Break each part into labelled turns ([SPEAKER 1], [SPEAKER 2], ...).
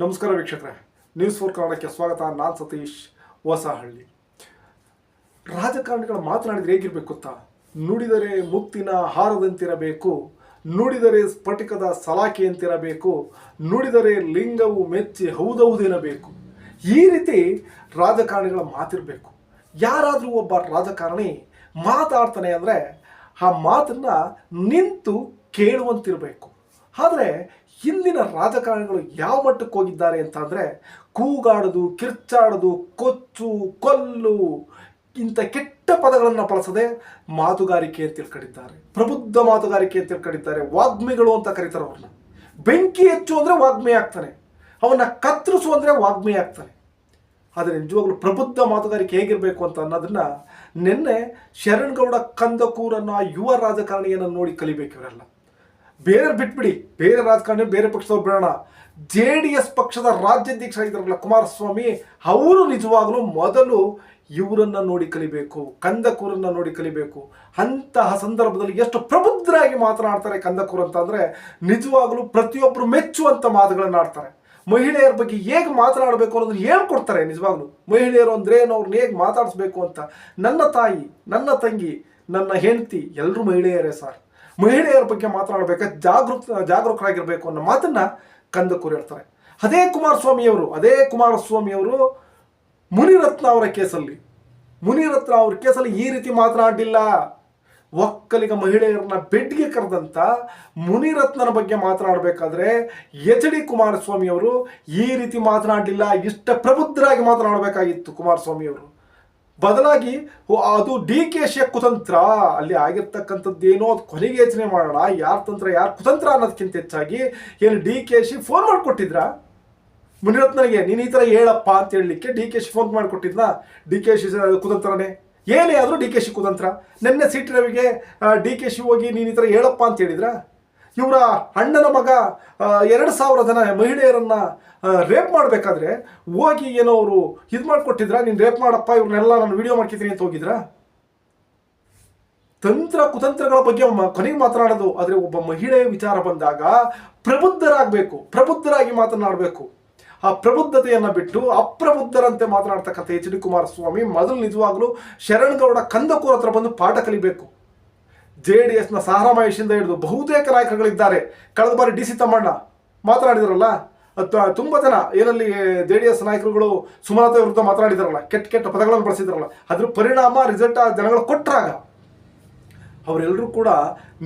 [SPEAKER 1] ನಮಸ್ಕಾರ ವೀಕ್ಷಕರೇ. News four ಕನ್ನಡಕ್ಕೆ ಸ್ವಾಗತ. ನಾನು ಸತೀಶ್ ಹೊಸಹಳ್ಳಿ. ರಾಜಕಾರಣಿಗಳು ಮಾತನಾಡಿದ್ರೆ ಹೇಗಿರ್ಬೇಕು ಗೊತ್ತಾ ನುಡಿದರೆ ಮುತ್ತಿನ ಹಾರದಂತಿರಬೇಕು, ನುಡಿದರೆ ಸ್ಫಟಿಕದ ಸಲಾಖೆಯಂತಿರಬೇಕು ನುಡಿದರೆ ಲಿಂಗವು ಮೆಚ್ಚಿ ಹೌದೌದಿರಬೇಕು ಈ ರೀತಿ ರಾಜಕಾರಣಿಗಳ ಮಾತಿರಬೇಕು. ಯಾರಾದರೂ ಒಬ್ಬ ರಾಜಕಾರಣಿ ಮಾತಾಡ್ತಾನೆ ಅಂದರೆ ಆ ಮಾತನ್ನ ನಿಂತು ಕೇಳುವಂತಿರಬೇಕು. ಆದರೆ ಹಿಂದಿನ ರಾಜಕಾರಣಿಗಳು ಯಾವ ಮಟ್ಟಕ್ಕೆ ಹೋಗಿದ್ದಾರೆ ಅಂತಂದರೆ ಕೂಗಾಡೋದು, ಕಿರ್ಚಾಡೋದು, ಕೊಚ್ಚು, ಕೊಲ್ಲು ಇಂಥ ಕೆಟ್ಟ ಪದಗಳನ್ನು ಬಳಸದೆ ಮಾತುಗಾರಿಕೆ ಅಂತ ತಿಳ್ಕೊಂಡಿದ್ದಾರೆ. ಪ್ರಬುದ್ಧ ಮಾತುಗಾರಿಕೆ ಅಂತ ತಿಳ್ಕೊಂಡಿದ್ದಾರೆ. ವಾಗ್ಮಿಗಳು ಅಂತ ಕರೀತಾರೆ ಅವ್ರನ್ನ. ಬೆಂಕಿ ಹೆಚ್ಚು ಅಂದರೆ ವಾಗ್ಮಿ ಆಗ್ತಾನೆ. ಅವನ್ನ ಕತ್ತರಿಸು ಅಂದರೆ ವಾಗ್ಮಿ ಆಗ್ತಾನೆ. ಆದರೆ ನಿಜವಾಗ್ಲೂ ಪ್ರಬುದ್ಧ ಮಾತುಗಾರಿಕೆ ಹೇಗಿರಬೇಕು ಅಂತ ಅನ್ನೋದನ್ನ ನಿನ್ನೆ ಶರಣ್ಗೌಡ ಕಂದಕೂರನ್ನ ಯುವ ರಾಜಕಾರಣಿಯನ್ನು ನೋಡಿ ಕಲಿಬೇಕು ಇವರೆಲ್ಲ. ಬೇರೆ ಬಿಟ್ಬಿಡಿ. ಬೇರೆ ರಾಜಕಾರಣಿ ಬೇರೆ ಪಕ್ಷದವ್ರು ಬಿಡೋಣ. ಜೆ ಡಿ ಎಸ್ ಪಕ್ಷದ ರಾಜ್ಯಾಧ್ಯಕ್ಷ ರಾಜ್ಯಾಧ್ಯಕ್ಷರಾಗಿದ್ದಾರಲ್ಲ ಕುಮಾರಸ್ವಾಮಿ, ಅವರು ನಿಜವಾಗಲೂ ಮೊದಲು ಇವರನ್ನ ನೋಡಿ ಕಲಿಬೇಕು, ಕಂದಕೂರನ್ನು ನೋಡಿ ಕಲಿಬೇಕು. ಅಂತಹ ಸಂದರ್ಭದಲ್ಲಿ ಎಷ್ಟು ಪ್ರಬುದ್ಧರಾಗಿ ಮಾತನಾಡ್ತಾರೆ ಕಂದಕೂರ್ ಅಂತ ಅಂದ್ರೆ ನಿಜವಾಗ್ಲೂ ಪ್ರತಿಯೊಬ್ಬರು ಮೆಚ್ಚುವಂತ ಮಾತುಗಳನ್ನು ಆಡ್ತಾರೆ. ಮಹಿಳೆಯರ ಬಗ್ಗೆ ಹೇಗೆ ಮಾತನಾಡಬೇಕು ಅನ್ನೋದನ್ನ ಹೇಳ್ಕೊಡ್ತಾರೆ ನಿಜವಾಗ್ಲೂ. ಮಹಿಳೆಯರು ಅಂದ್ರೆ ಏನು? ಅವ್ರನ್ನ ಹೇಗೆ ಮಾತಾಡಿಸ್ಬೇಕು ಅಂತ. ನನ್ನ ತಾಯಿ, ನನ್ನ ತಂಗಿ, ನನ್ನ ಹೆಂಡತಿ ಎಲ್ಲರೂ ಮಹಿಳೆಯರೇ ಸರ್. ಮಹಿಳೆಯರ ಬಗ್ಗೆ ಮಾತನಾಡಬೇಕು ಜಾಗೃತ, ಜಾಗರೂಕರಾಗಿರಬೇಕು ಅನ್ನೋ ಮಾತನ್ನ ಕಂದಕೂರು ಹೇಳ್ತಾರೆ. ಅದೇ ಕುಮಾರಸ್ವಾಮಿಯವರು ಅದೇ ಕುಮಾರಸ್ವಾಮಿಯವರು ಮುನಿರತ್ನ ಅವರ ಕೇಸಲ್ಲಿ, ಮುನಿರತ್ನ ಅವ್ರ ಕೇಸಲ್ಲಿ ಈ ರೀತಿ ಮಾತನಾಡಲಿಲ್ಲ. ಒಕ್ಕಲಿಗ ಮಹಿಳೆಯರನ್ನ ಬೆಡ್ಗೆ ಕರೆದಂತ ಮುನಿರತ್ನನ ಬಗ್ಗೆ ಮಾತನಾಡಬೇಕಾದ್ರೆ ಎಚ್ ಡಿ ಕುಮಾರಸ್ವಾಮಿಯವರು ಈ ರೀತಿ ಮಾತನಾಡಲಿಲ್ಲ, ಇಷ್ಟ ಪ್ರಬುದ್ಧರಾಗಿ ಮಾತನಾಡಬೇಕಾಗಿತ್ತು ಕುಮಾರಸ್ವಾಮಿ ಅವರು ಬದಲಾಗಿ ಅದು ಡಿ ಕೆ ಶಿಯ ಕುತಂತ್ರ. ಅಲ್ಲಿ ಆಗಿರ್ತಕ್ಕಂಥದ್ದು ಏನೋ ಅದು ಕೊನೆಗೆ ಯೋಚನೆ ಮಾಡೋಣ, ಯಾರ ತಂತ್ರ, ಯಾರ ಕುತಂತ್ರ ಅನ್ನೋದಕ್ಕಿಂತ ಹೆಚ್ಚಾಗಿ ಏನು ಡಿ ಕೆ ಶಿ ಫೋನ್ ಮಾಡಿಕೊಟ್ಟಿದ್ರ? ಮುನಿರತ್ನನಿಗೆ, ನೀನು ಈ ಥರ ಹೇಳಪ್ಪ ಅಂತ ಹೇಳಲಿಕ್ಕೆ ಡಿ ಕೆ ಶಿ ಫೋನ್ ಮಾಡಿಕೊಟ್ಟಿದ್ನ? ಡಿ ಕೆ ಶಿ ಕುತಂತ್ರನೇ. ಏನೇ ಆದರೂ ಡಿ ಕೆ ಶಿ ಕುತಂತ್ರ. ನಿನ್ನೆ ಸಿಟಿ ರವಿಗೆ ಡಿ ಕೆ ಶಿ ಹೋಗಿ ನೀನು ಈ ಥರ ಹೇಳಪ್ಪ ಅಂತ ಹೇಳಿದ್ರ? ಇವರ ಅಣ್ಣನ ಮಗ ಎರಡು ಸಾವಿರ ಜನ ಮಹಿಳೆಯರನ್ನ ರೇಪ್ ಮಾಡಬೇಕಾದ್ರೆ ಹೋಗಿ ಏನೋ ಅವರು ಇದು ಮಾಡಿಕೊಟ್ಟಿದ್ರ? ನೀನು ರೇಪ್ ಮಾಡಪ್ಪ, ಇವ್ರನ್ನೆಲ್ಲ ನಾನು ವಿಡಿಯೋ ಮಾಡ್ಕೊತೀನಿ ಅಂತ ಹೋಗಿದ್ರಾ? ತಂತ್ರ ಕುತಂತ್ರಗಳ ಬಗ್ಗೆ ಕೊನೆಗೆ ಮಾತನಾಡೋದು. ಆದರೆ ಒಬ್ಬ ಮಹಿಳೆಯ ವಿಚಾರ ಬಂದಾಗ ಪ್ರಬುದ್ಧರಾಗಬೇಕು, ಪ್ರಬುದ್ಧರಾಗಿ ಮಾತನಾಡಬೇಕು. ಆ ಪ್ರಬುದ್ಧತೆಯನ್ನು ಬಿಟ್ಟು ಅಪ್ರಬುದ್ಧರಂತೆ ಮಾತನಾಡ್ತಕ್ಕಂಥ ಎಚ್ ಡಿ ಕುಮಾರಸ್ವಾಮಿ ಮೊದಲು ನಿಜವಾಗಲೂ ಶರಣಗೌಡ ಕಂದಕೂರ್ ಹತ್ರ ಬಂದು ಪಾಠ ಕಲಿಬೇಕು. ಜೆ ಡಿ ಎಸ್ನ ಸಾರಾ ಮಹೇಶಿಂದ ಹಿಡಿದು ಬಹುತೇಕ ನಾಯಕರುಗಳಿದ್ದಾರೆ. ಕಳೆದ ಬಾರಿ ಡಿ ಸಿ ತಮ್ಮಣ್ಣ ಮಾತನಾಡಿದಾರಲ್ಲ? ಅಥವಾ ತುಂಬ ಜನ ಏನಲ್ಲಿ ಜೆ ಡಿ ಎಸ್ ನಾಯಕರುಗಳು ಸುಮಲತಾ ವಿರುದ್ಧ ಮಾತನಾಡಿದಾರಲ್ಲ, ಕೆಟ್ಟ ಕೆಟ್ಟ ಪದಗಳನ್ನು ಬಳಸಿದಾರಲ್ಲ, ಅದ್ರ ಪರಿಣಾಮ ರಿಸಲ್ಟ್ ಆ ಜನಗಳು ಕೊಟ್ಟರಾಗ ಅವರೆಲ್ಲರೂ ಕೂಡ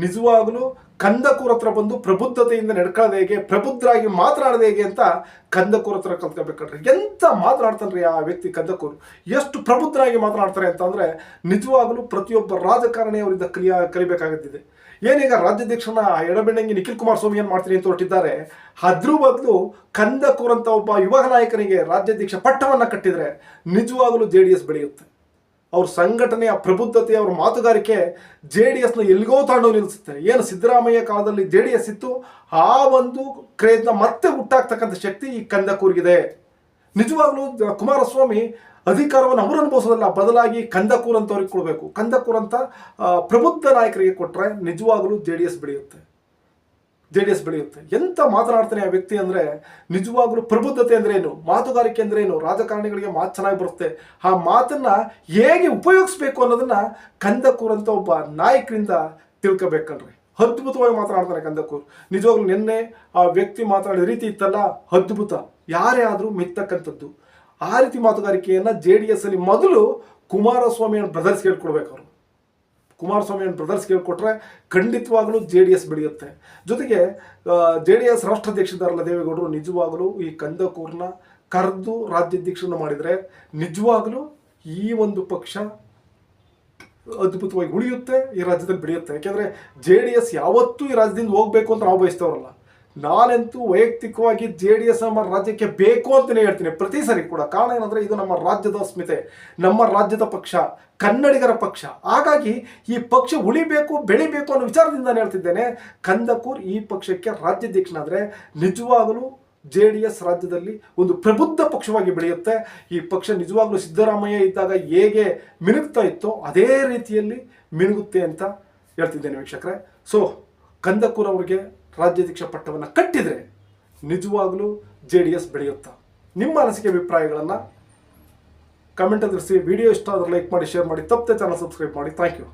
[SPEAKER 1] ನಿಜವಾಗಲೂ ಕಂದಕೂರ ಹತ್ರ ಬಂದು ಪ್ರಬುದ್ಧತೆಯಿಂದ ನಡ್ಕೊಳ್ಳೋದು ಹೇಗೆ, ಪ್ರಬುದ್ಧರಾಗಿ ಮಾತನಾಡೋದು ಹೇಗೆ ಅಂತ ಕಂದಕೂರ ಹತ್ರ ಕಲ್ತ್ಕೋಬೇಕಾದ್ರೆ ಎಂತ ಮಾತನಾಡ್ತಾನ್ರಿ ಆ ವ್ಯಕ್ತಿ ಕಂದಕೂರು? ಎಷ್ಟು ಪ್ರಬುದ್ಧರಾಗಿ ಮಾತನಾಡ್ತಾರೆ ಅಂತಂದ್ರೆ ನಿಜವಾಗಲೂ ಪ್ರತಿಯೊಬ್ಬ ರಾಜಕಾರಣಿ ಅವರಿಂದ ಕಲಿಯ, ಕಲಿಬೇಕಾಗುತ್ತಿದೆ. ಏನೀಗ ರಾಜ್ಯಾಧ್ಯಕ್ಷನ ಎಡಬೆಣ್ಣಂಗಿ ನಿಖಿಲ್ ಕುಮಾರಸ್ವಾಮಿ ಏನು ಮಾಡ್ತೀನಿ ಅಂತ ಹೊರಟಿದ್ದಾರೆ, ಅದ್ರ ಬದಲು ಕಂದಕೂರ್ ಅಂತ ಒಬ್ಬ ಯುವ ನಾಯಕನಿಗೆ ರಾಜ್ಯಾಧ್ಯಕ್ಷ ಪಟ್ಟವನ್ನ ಕಟ್ಟಿದ್ರೆ ನಿಜವಾಗಲೂ ಜೆ ಡಿ ಎಸ್ ಬೆಳೆಯುತ್ತೆ. ಅವ್ರ ಸಂಘಟನೆಯ ಪ್ರಬುದ್ಧತೆ ಅವ್ರ ಮಾತುಗಾರಿಕೆ ಜೆ ಡಿ ಎಸ್ನ ಎಲ್ಲಿಗೋ ತಾಂಡು ನಿಲ್ಲಿಸುತ್ತೆ. ಏನು ಸಿದ್ದರಾಮಯ್ಯ ಕಾಲದಲ್ಲಿ ಜೆ ಡಿ ಎಸ್ ಇತ್ತು, ಆ ಒಂದು ಕ್ರೇಜ್ನ ಮತ್ತೆ ಹುಟ್ಟಾಗ್ತಕ್ಕಂಥ ಶಕ್ತಿ ಈ ಕಂದಕೂರಿಗಿದೆ. ನಿಜವಾಗ್ಲೂ ಕುಮಾರಸ್ವಾಮಿ ಅಧಿಕಾರವನ್ನು ಅವರು ಅನುಭವಿಸೋದಲ್ಲ ಬದಲಾಗಿ ಕಂದಕೂರ್ ಅಂತವ್ರಿಗೆ ಕೊಡಬೇಕು. ಕಂದಕೂರ್ ಅಂತ ಪ್ರಬುದ್ಧ ನಾಯಕರಿಗೆ ಕೊಟ್ಟರೆ ನಿಜವಾಗಲೂ ಜೆ ಡಿ ಎಸ್ ಬೆಳೆಯುತ್ತೆ. ಜೆ ಡಿ ಎಸ್ ಬೆಳೆಯುತ್ತೆ. ಎಂತ ಮಾತನಾಡ್ತಾನೆ ಆ ವ್ಯಕ್ತಿ ಅಂದ್ರೆ ನಿಜವಾಗ್ಲೂ ಪ್ರಬುದ್ಧತೆ ಅಂದ್ರೆ ಏನು? ಮಾತುಗಾರಿಕೆ ಅಂದ್ರೆ ಏನು? ರಾಜಕಾರಣಿಗಳಿಗೆ ಮಾತು ಚೆನ್ನಾಗಿ ಬರುತ್ತೆ. ಆ ಮಾತನ್ನ ಹೇಗೆ ಉಪಯೋಗಿಸ್ಬೇಕು ಅನ್ನೋದನ್ನ ಕಂದಕೂರ್ ಅಂತ ಒಬ್ಬ ನಾಯಕರಿಂದ ತಿಳ್ಕೊಬೇಕಲ್ರಿ. ಅದ್ಭುತವಾಗಿ ಮಾತನಾಡ್ತಾನೆ ಕಂದಕೂರ್. ನಿಜವಾಗ್ಲೂ ನಿನ್ನೆ ಆ ವ್ಯಕ್ತಿ ಮಾತನಾಡಿದ ರೀತಿ ಇತ್ತಲ್ಲ? ಅದ್ಭುತ. ಯಾರೇ ಆದರೂ ಮೆತ್ತಕ್ಕಂಥದ್ದು ಆ ರೀತಿ ಮಾತುಗಾರಿಕೆಯನ್ನ ಜೆ ಡಿ ಎಸ್ ಅಲ್ಲಿ ಮೊದಲು ಕುಮಾರಸ್ವಾಮಿ ಬ್ರದರ್ಸ್ ಹೇಳ್ಕೊಡ್ಬೇಕು ಅವರು ಕುಮಾರಸ್ವಾಮಿ ಬ್ರದರ್ಸ್ ಕೇಳಿಕೊಟ್ರೆ ಖಂಡಿತವಾಗಲೂ ಜೆ ಡಿ ಎಸ್ ಬೆಳೆಯುತ್ತೆ. ಜೊತೆಗೆ ಜೆ ಡಿ ಎಸ್ ರಾಷ್ಟ್ರಾಧ್ಯಕ್ಷದಾರಲ್ಲ ದೇವೇಗೌಡರು ನಿಜವಾಗಲೂ ಈ ಕಂದಕೂರ್ನ ಕರೆದು ರಾಜ್ಯಾಧ್ಯಕ್ಷರನ್ನು ಮಾಡಿದರೆ ನಿಜವಾಗಲೂ ಈ ಒಂದು ಪಕ್ಷ ಅದ್ಭುತವಾಗಿ ಉಳಿಯುತ್ತೆ, ಈ ರಾಜ್ಯದಲ್ಲಿ ಬೆಳೆಯುತ್ತೆ. ಯಾಕೆಂದರೆ ಜೆ ಡಿ ಎಸ್ ಯಾವತ್ತೂ ಈ ರಾಜ್ಯದಿಂದ ಹೋಗಬೇಕು ಅಂತ ನಾವು ಬಯಸ್ತವ್ರಲ್ಲ. ನಾನಂತೂ ವೈಯಕ್ತಿಕವಾಗಿ ಜೆ ಡಿ ಎಸ್ ನಮ್ಮ ರಾಜ್ಯಕ್ಕೆ ಬೇಕು ಅಂತಲೇ ಹೇಳ್ತೀನಿ. ಪ್ರತಿ ಸರಿ ಕೂಡ ಕಾರಣ ಏನಂದರೆ ಇದು ನಮ್ಮ ರಾಜ್ಯದ ಅಸ್ಮಿತೆ ನಮ್ಮ ರಾಜ್ಯದ ಪಕ್ಷ, ಕನ್ನಡಿಗರ ಪಕ್ಷ. ಹಾಗಾಗಿ ಈ ಪಕ್ಷ ಉಳಿಬೇಕು, ಬೆಳಿಬೇಕು ಅನ್ನೋ ವಿಚಾರದಿಂದ ಹೇಳ್ತಿದ್ದೇನೆ. ಕಂದಕೂರ್ ಈ ಪಕ್ಷಕ್ಕೆ ರಾಜ್ಯಾಧ್ಯಕ್ಷನಾದರೆ ನಿಜವಾಗಲೂ ಜೆ ಡಿ ಎಸ್ ರಾಜ್ಯದಲ್ಲಿ ಒಂದು ಪ್ರಬುದ್ಧ ಪಕ್ಷವಾಗಿ ಬೆಳೆಯುತ್ತೆ. ಈ ಪಕ್ಷ ನಿಜವಾಗ್ಲೂ ಸಿದ್ದರಾಮಯ್ಯ ಇದ್ದಾಗ ಹೇಗೆ ಮಿನುಗ್ತಾ ಇತ್ತೋ ಅದೇ ರೀತಿಯಲ್ಲಿ ಮಿನುಗುತ್ತೆ ಅಂತ ಹೇಳ್ತಿದ್ದೇನೆ ವೀಕ್ಷಕರೇ. ಸೊ ಕಂದಕೂರ್ ಅವರಿಗೆ ರಾಜ್ಯಾಧ್ಯಕ್ಷ ಪಟ್ಟವನ್ನು ಕಟ್ಟಿದರೆ ನಿಜವಾಗಲೂ ಜೆ ಡಿ ಎಸ್ ಬೆಳೆಯುತ್ತಾ? ನಿಮ್ಮ ಅನಿಸಿಕೆ ಅಭಿಪ್ರಾಯಗಳನ್ನು ಕಮೆಂಟ್ ತಿಳಿಸಿ. ವಿಡಿಯೋ ಇಷ್ಟ ಆದರೆ ಲೈಕ್ ಮಾಡಿ ಶೇರ್ ಮಾಡಿ. ತಪ್ಪದೆ ಚಾನಲ್ ಸಬ್ಸ್ಕ್ರೈಬ್ ಮಾಡಿ. Thank you